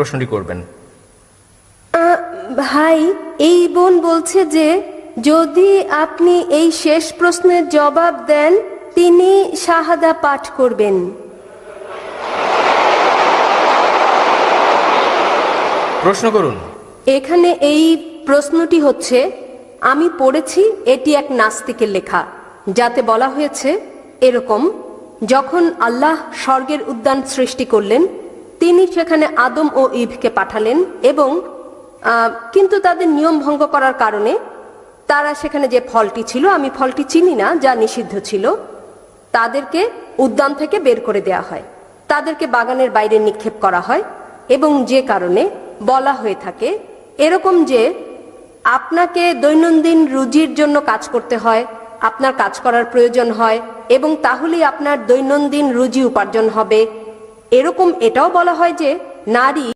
প্রশ্নটি করবেন। ভাই এই বোন বলছে যে যদি আপনি এই শেষ প্রশ্নের জবাব দেন তিনি শাহাদা পাঠ করবেন। প্রশ্ন করুন। এখানে এই প্রশ্নটি হচ্ছে আমি পড়েছি এটি এক নাস্তিকের লেখা যাতে বলা হয়েছে এরকম যখন আল্লাহ স্বর্গের উদ্যান সৃষ্টি করলেন তিনি সেখানে আদম ও ইভকে পাঠালেন এবং কিন্তু তাদের নিয়ম ভঙ্গ করার কারণে তারা সেখানে যে ফলটি ছিল, আমি ফলটি চিনি না, যা নিষিদ্ধ ছিল, তাদেরকে উদ্যান থেকে বের করে দেয়া হয়। তাদেরকে বাগানের বাইরে নিক্ষেপ করা হয় এবং যে কারণে বলা হয়ে থাকে, এরকম যে আপনাকে দৈনন্দিন রুজির জন্য কাজ করতে হয়, আপনার কাজ করার প্রয়োজন হয় এবং তাহলেই আপনার দৈনন্দিন রুজি উপার্জন হবে এরকম এটাও বলা হয় যে নারী